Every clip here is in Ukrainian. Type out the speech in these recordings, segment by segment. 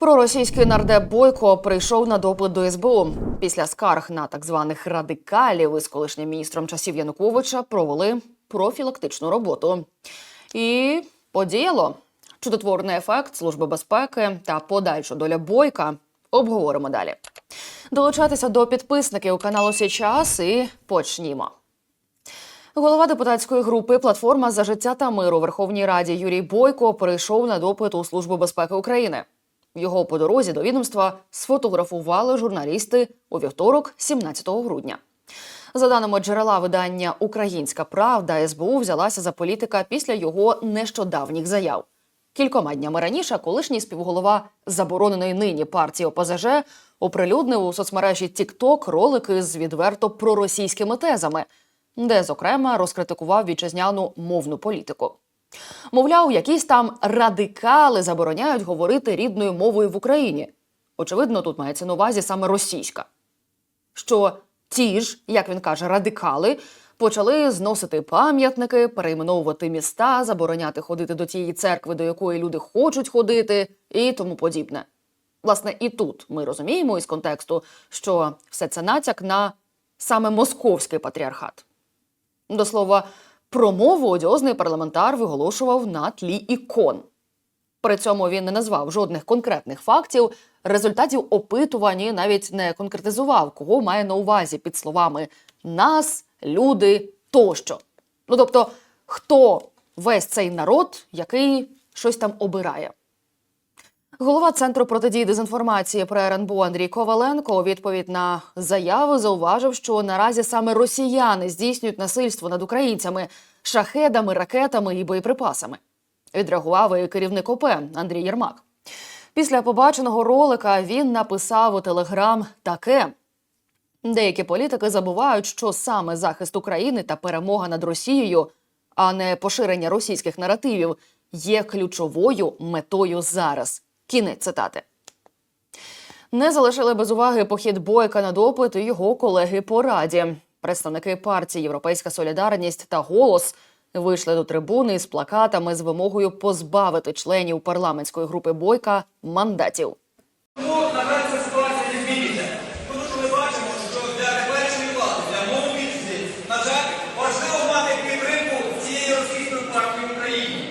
Проросійський нардеп Бойко прийшов на допит до СБУ. Після скарг на так званих радикалів із колишнім міністром часів Януковича провели профілактичну роботу. І подіяло чудотворний ефект Служби безпеки та подальшу доля Бойка. Обговоримо далі. Долучайтеся до підписників каналу Січас і почнімо. Голова депутатської групи Платформа за життя та мир у Верховній Раді Юрій Бойко прийшов на допит у Службу безпеки України. Його по дорозі до відомства сфотографували журналісти у вівторок, 17 грудня. За даними джерела видання Українська Правда, СБУ взялася за політика після його нещодавніх заяв. Кількома днями раніше колишній співголова забороненої нині партії ОПЗЖ оприлюднив у соцмережі TikTok ролики з відверто проросійськими тезами, де, зокрема, розкритикував вітчизняну мовну політику. Мовляв, якісь там радикали забороняють говорити рідною мовою в Україні. Очевидно, тут мається на увазі саме російська. Що ті ж, як він каже, радикали почали зносити пам'ятники, перейменовувати міста, забороняти ходити до тієї церкви, до якої люди хочуть ходити, і тому подібне. Власне, і тут ми розуміємо із контексту, що все це натяк на саме московський патріархат. До слова, промову одіозний парламентар виголошував на тлі ікон. При цьому він не назвав жодних конкретних фактів, результатів опитувань навіть не конкретизував, кого має на увазі під словами нас, люди тощо. Ну тобто, хто весь цей народ, який щось там обирає. Голова центру протидії дезінформації про РНБО Андрій Коваленко у відповідь на заяву зауважив, що наразі саме росіяни здійснюють насильство над українцями шахедами, ракетами і боєприпасами. Відреагував і керівник ОП Андрій Єрмак. Після побаченого ролика він написав у Телеграм таке: деякі політики забувають, що саме захист України та перемога над Росією, а не поширення російських наративів, є ключовою метою зараз. Кінець цитати. Не залишили без уваги похід Бойка на допит і його колеги по раді. Представники партії Європейська Солідарність та Голос вийшли до трибуни з плакатами з вимогою позбавити членів парламентської групи Бойка мандатів. Тому, на жаль, ця ситуація не зміниться. Тому що ми бачимо, що для теперішньої влади, для монобільшості, на жаль, важливо мати підтримку цієї російської партії в Україні.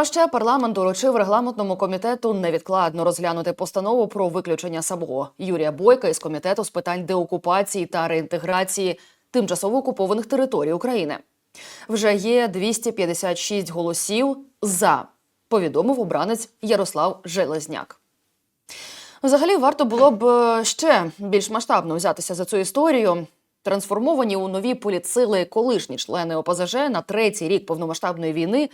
А ще парламент доручив регламентному комітету невідкладно розглянути постанову про виключення самого Юрія Бойка із комітету з питань деокупації та реінтеграції тимчасово окупованих територій України. Вже є 256 голосів за, повідомив обранець Ярослав Железняк. Взагалі, варто було б е, ще більш масштабно взятися за цю історію. Трансформовані у нові політсили колишні члени ОПЗЖ на третій рік повномасштабної війни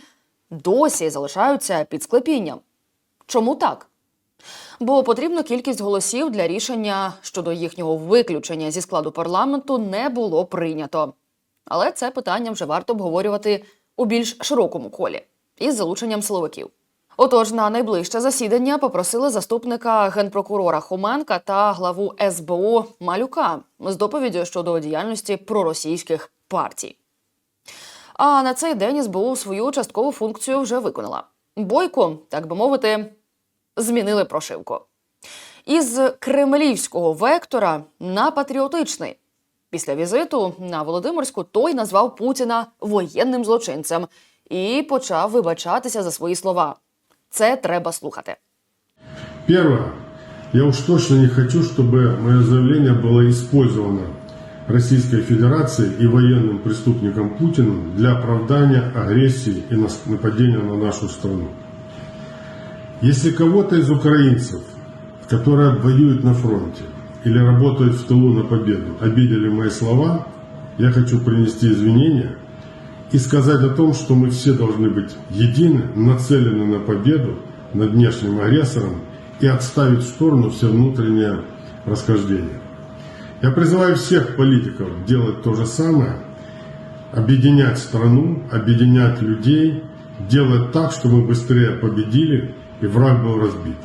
досі залишаються під склепінням. Чому так? Бо потрібна кількість голосів для рішення щодо їхнього виключення зі складу парламенту не було прийнято. Але це питання вже варто обговорювати у більш широкому колі із залученням силовиків. Отож, на найближче засідання попросили заступника генпрокурора Хоменка та главу СБУ Малюка з доповіддю щодо діяльності проросійських партій. А на цей день СБУ свою часткову функцію вже виконала. Бойко, так би мовити, змінили прошивку. Із кремлівського вектора на патріотичний. Після візиту на Володимирську той назвав Путіна воєнним злочинцем і почав вибачатися за свої слова. Це треба слухати. Первое. Я уж точно не хочу, чтобы мое заявление было использовано Российской Федерацией и военным преступником Путиным для оправдания агрессии и нападения на нашу страну. Если кого-то из украинцев, которые воюют на фронте или работают в тылу на победу, обидели мои слова, я хочу принести извинения и сказать о том, что мы все должны быть едины, нацелены на победу над внешним агрессором и отставить в сторону все внутреннее расхождение. Я призываю всех политиков делать то же самое, объединять страну, объединять людей, делать так, чтобы мы быстрее победили и враг был разбит.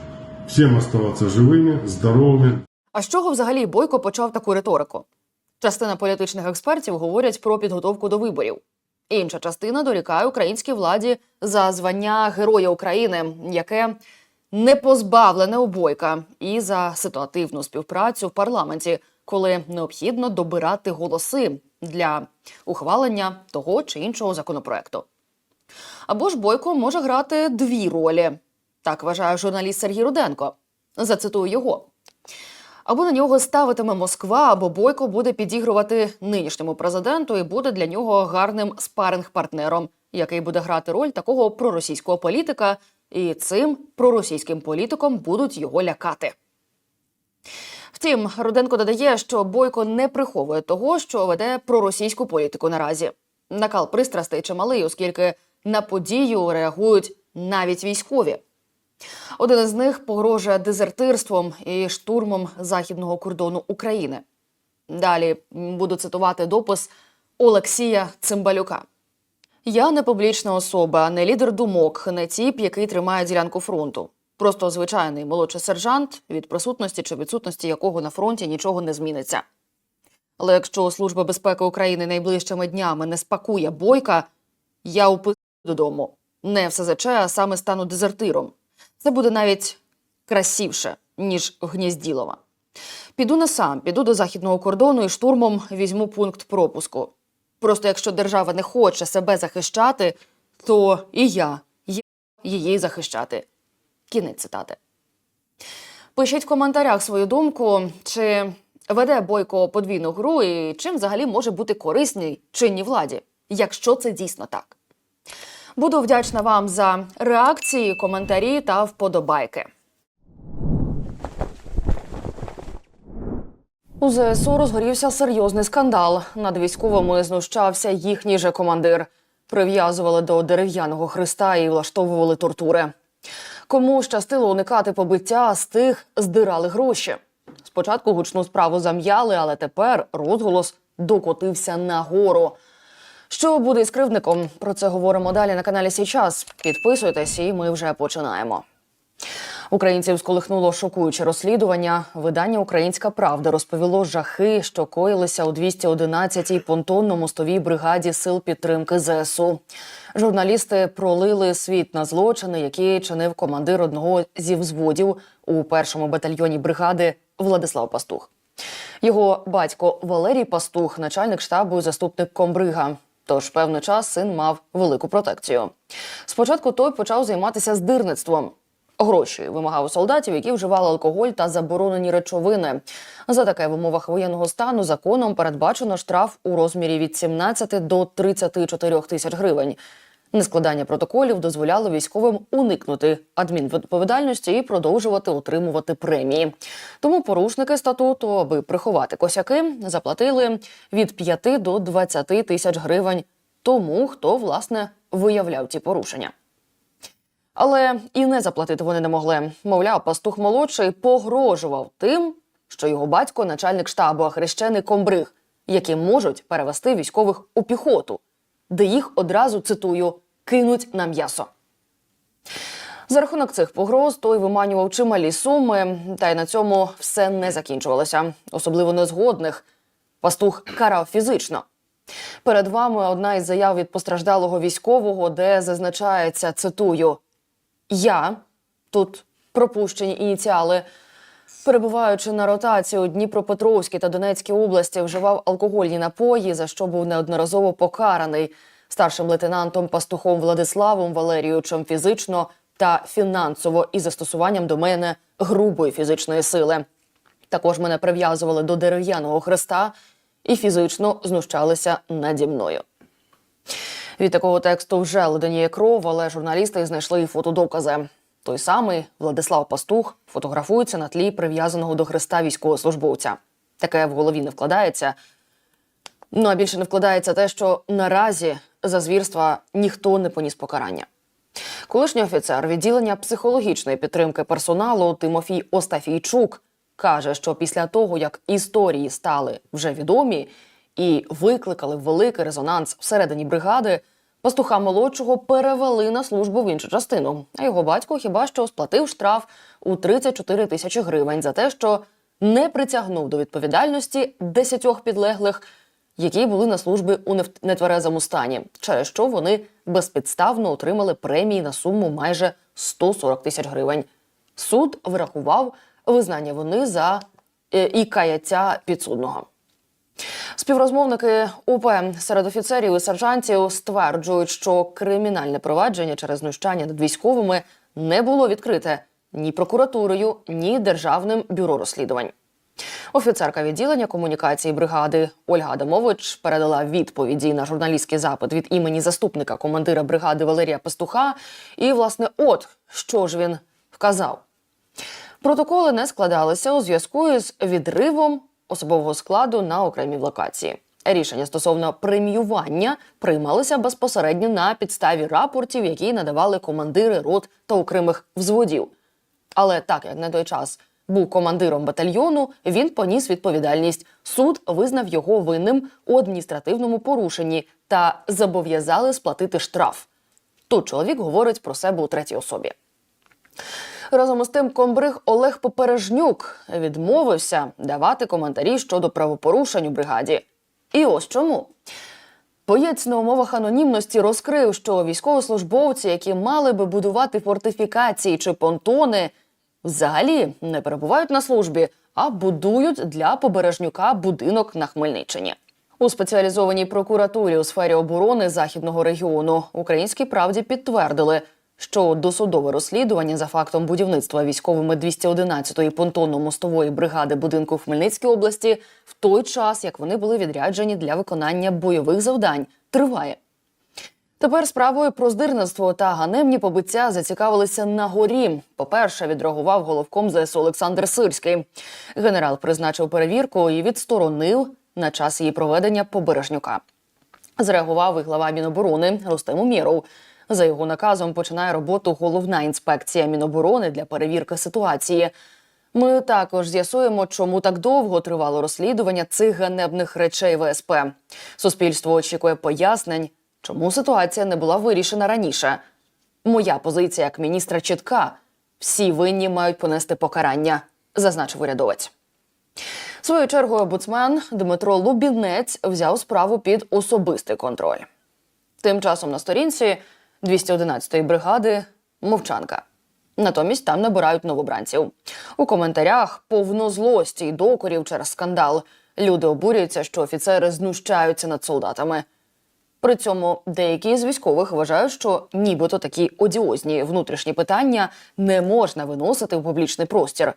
Всем оставаться живыми, здоровыми, А з чого взагалі Бойко почав таку риторику? Частина політичних експертів говорять про підготовку до виборів. Інша частина дорікає українській владі за звання Героя України, яке не позбавлене обойка і за ситуативну співпрацю в парламенті, коли необхідно добирати голоси для ухвалення того чи іншого законопроекту. Або ж Бойко може грати дві ролі. Так вважає журналіст Сергій Руденко. Зацитую його. Або на нього ставитиме Москва, або Бойко буде підігрувати нинішньому президенту і буде для нього гарним спаринг-партнером, який буде грати роль такого проросійського політика, і цим проросійським політиком будуть його лякати. Втім, Руденко додає, що Бойко не приховує того, що веде проросійську політику наразі. Накал пристрастей чималий, оскільки на подію реагують навіть військові. Один із них погрожує дезертирством і штурмом західного кордону України. Далі буду цитувати допис Олексія Цимбалюка. Я не публічна особа, не лідер думок, не тіп, який тримає ділянку фронту. Просто звичайний молодший сержант, від присутності чи відсутності якого на фронті нічого не зміниться. Але якщо Служба безпеки України найближчими днями не спакує бойка, я уписую додому. Не в СЗЧ, а саме стану дезертиром. Це буде навіть красивше, ніж Гнєзділова. Піду не сам, піду до західного кордону і штурмом візьму пункт пропуску. Просто якщо держава не хоче себе захищати, то і я її захищати. Кінець цитати. Пишіть в коментарях свою думку, чи веде Бойко подвійну гру і чим взагалі може бути корисний чинній владі, якщо це дійсно так. Буду вдячна вам за реакції, коментарі та вподобайки. У ЗСУ розгорівся серйозний скандал. Над військовими знущався їхній же командир. Прив'язували до дерев'яного хреста і влаштовували тортури. Кому щастило уникати побиття, з тих здирали гроші. Спочатку гучну справу зам'яли, але тепер розголос докотився нагору. Що буде із кривдником? Про це говоримо далі на каналі Січас. Підписуйтесь, і ми вже починаємо. Українців сколихнуло шокуюче розслідування. Видання Українська Правда розповіло жахи, що коїлися у 211-й понтонно-мостовій бригаді сил підтримки ЗСУ. Журналісти пролили світ на злочини, які чинив командир одного зі взводів у першому батальйоні бригади Владислав Пастух. Його батько Валерій Пастух, начальник штабу і заступник комбрига. Тож певний час син мав велику протекцію. Спочатку той почав займатися здирництвом. Гроші вимагав у солдатів, які вживали алкоголь та заборонені речовини. За таке в умовах воєнного стану законом передбачено штраф у розмірі від 17 до 34 тисяч гривень. Нескладання протоколів дозволяло військовим уникнути адмінвідповідальності і продовжувати отримувати премії. Тому порушники статуту, аби приховати косяки, заплатили від 5 до 20 тисяч гривень тому, хто власне виявляв ці порушення. Але і не заплатити вони не могли. Мовляв, пастух молодший погрожував тим, що його батько начальник штабу, а хрещений комбриг, які можуть перевести військових у піхоту, де їх одразу цитую кинуть на м'ясо. За рахунок цих погроз той виманював чималі суми, та й на цьому все не закінчувалося, особливо незгодних. Пастух карав фізично. Перед вами одна із заяв від постраждалого військового, де зазначається цитую: Я тут пропущені ініціали. Перебуваючи на ротації у Дніпропетровській та Донецькій області, вживав алкогольні напої, за що був неодноразово покараний старшим лейтенантом Пастухом Владиславом Валерійовичем фізично та фінансово із застосуванням до мене грубої фізичної сили. Також мене прив'язували до дерев'яного хреста і фізично знущалися наді мною. Від такого тексту вже леденіє кров, але журналісти знайшли фотодокази. Той самий Владислав Пастух фотографується на тлі прив'язаного до хреста військовослужбовця. Таке в голові не вкладається. Ну а більше не вкладається те, що наразі за звірства ніхто не поніс покарання. Колишній офіцер відділення психологічної підтримки персоналу Тимофій Остафійчук каже, що після того, як історії стали вже відомі і викликали великий резонанс всередині бригади, пастуха молодшого перевели на службу в іншу частину. А його батько хіба що сплатив штраф у 34 тисячі гривень за те, що не притягнув до відповідальності десятьох підлеглих, які були на службі у нетверезому стані, через що вони безпідставно отримали премії на суму майже 140 тисяч гривень. суд врахував визнання вини за е, і каяття підсудного. Співрозмовники УП серед офіцерів і сержантів стверджують, що кримінальне провадження через знущання над військовими не було відкрите ні прокуратурою, ні державним бюро розслідувань. Офіцерка відділення комунікації бригади Ольга Адамович передала відповіді на журналістський запит від імені заступника командира бригади Валерія Пастуха. І, власне, от що ж він вказав. Протоколи не складалися у зв'язку із відривом особового складу на окремій локації. Рішення стосовно преміювання приймалися безпосередньо на підставі рапортів, які надавали командири рот та окремих взводів. Але так як на той час був командиром батальйону, він поніс відповідальність. Суд визнав його винним у адміністративному порушенні та зобов'язали сплатити штраф. Тут чоловік говорить про себе у третій особі. Разом із тим, комбриг Олег Попережнюк відмовився давати коментарі щодо правопорушень у бригаді. І ось чому. Боєць на умовах анонімності розкрив, що військовослужбовці, які мали би будувати фортифікації чи понтони, взагалі не перебувають на службі, а будують для побережнюка будинок на Хмельниччині. У спеціалізованій прокуратурі у сфері оборони західного регіону українській правді підтвердили, що досудове розслідування за фактом будівництва військовими 211-ї понтонно-мостової бригади будинку в Хмельницькій області в той час, як вони були відряджені для виконання бойових завдань, триває. Тепер справою про здирництво та ганебні побиття зацікавилися на горі. По-перше, відреагував головком ЗСУ Олександр Сирський. Генерал призначив перевірку і відсторонив на час її проведення побережнюка. Зреагував і глава Міноборони Рустем Умєров. За його наказом починає роботу головна інспекція Міноборони для перевірки ситуації. Ми також з'ясуємо, чому так довго тривало розслідування цих ганебних речей ВСП. Суспільство очікує пояснень, чому ситуація не була вирішена раніше. Моя позиція як міністра чітка: всі винні мають понести покарання, зазначив урядовець. Своєю чергою омбудсмен Дмитро Лубінець взяв справу під особистий контроль. Тим часом на сторінці 211-ї бригади мовчанка. Натомість там набирають новобранців. У коментарях повно злості й докорів через скандал. Люди обурюються, що офіцери знущаються над солдатами. При цьому деякі з військових вважають, що нібито такі одіозні внутрішні питання не можна виносити в публічний простір.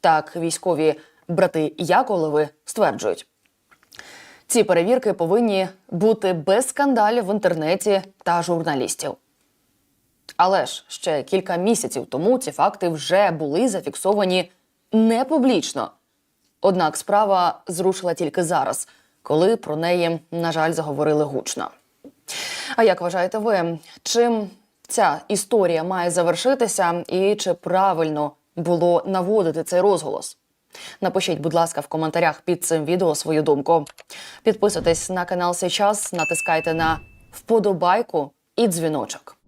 Так військові брати Яковлеви стверджують. Ці перевірки повинні бути без скандалів в інтернеті та журналістів. Але ж ще кілька місяців тому ці факти вже були зафіксовані не публічно. Однак справа зрушила тільки зараз, коли про неї, на жаль, заговорили гучно. А як вважаєте ви, чим ця історія має завершитися, і чи правильно було наводити цей розголос? Напишіть, будь ласка, в коментарях під цим відео свою думку. Підписуйтесь на канал сейчас, натискайте на вподобайку і дзвіночок.